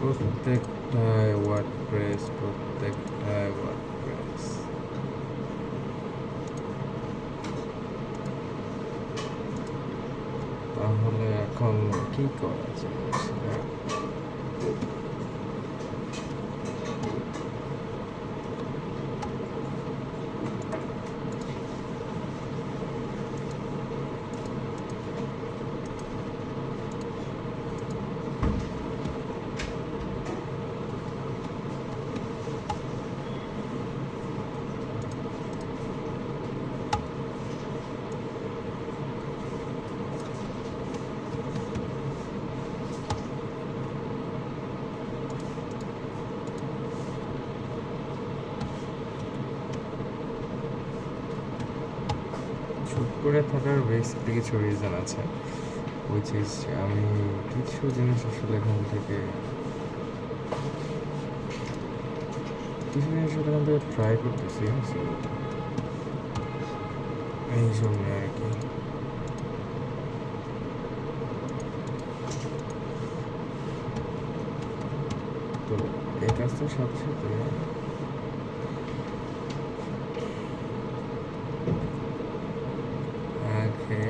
প্রত্যেকটায় WordPress প্রত্যেকটায় WordPress তাহলে এখন কি করা যায় করে থাকার বেসিকলি কিছু রিজন আছে উইচ ইজ আমি কিছু জিনিস আসলে এখান থেকে কিছু জিনিস এখান থেকে ট্রাই করতেছি, so এই জন্য আর কি। তো এই কাজটার সাথে সাথে আগে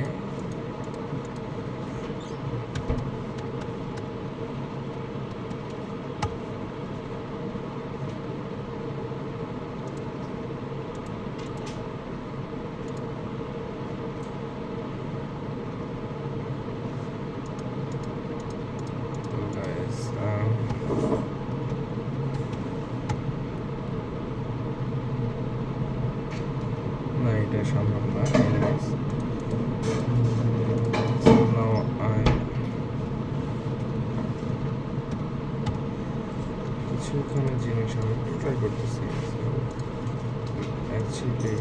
তো guys, um, না এটা সম্ভব না কিছু এখানে জিনিস আমি ট্রাই করতেছি। অ্যাকচুয়ালি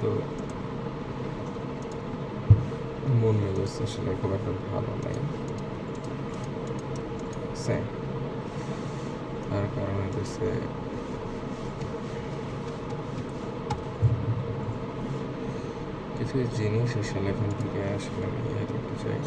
তো মন মেজাজ আসলে খুব একটা ভালো নাই। তার কারণ হচ্ছে কিছু জিনিস আসলে এখান থেকে আসলে ইয়ে করতে চাই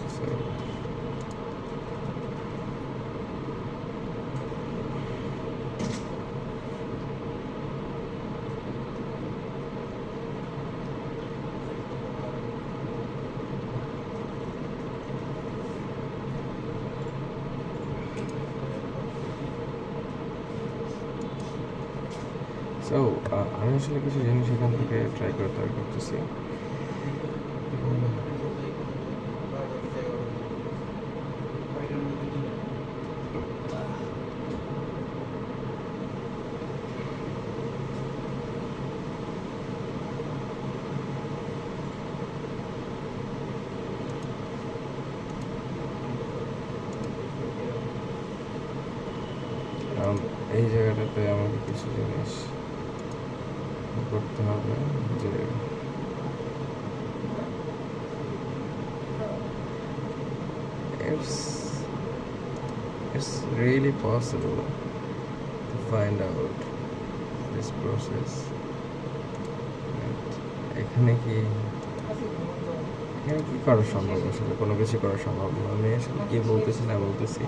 সো আমি আসলে কিছু জিনিস এখান থেকে ট্রাই করে ট্রাই করতেছি। এই জায়গাটাতে আমাকে কিছু জিনিস করতে হবে যে really possible to find out this process. এখানে কি এখানে কি করা সম্ভব? আসলে কোনো কিছু করা সম্ভব না। আমি আসলে কি বলতেছি না বলতেছি।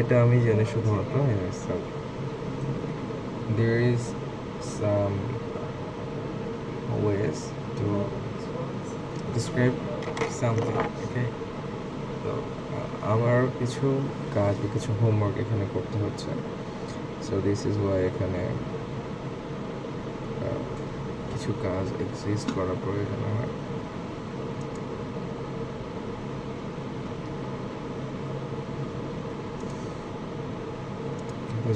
এটা আমি জানি শুধুমাত্র there is some ways to describe something, okay? তো আমার কিছু কাজ বা কিছু হোমওয়ার্ক এখানে করতে হচ্ছে। সো দিস ইজ ওয়াই এখানে কিছু কাজ এক্সিস্ট করা প্রয়োজন আমার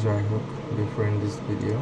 যাই হোক ইন দিস ভিডিও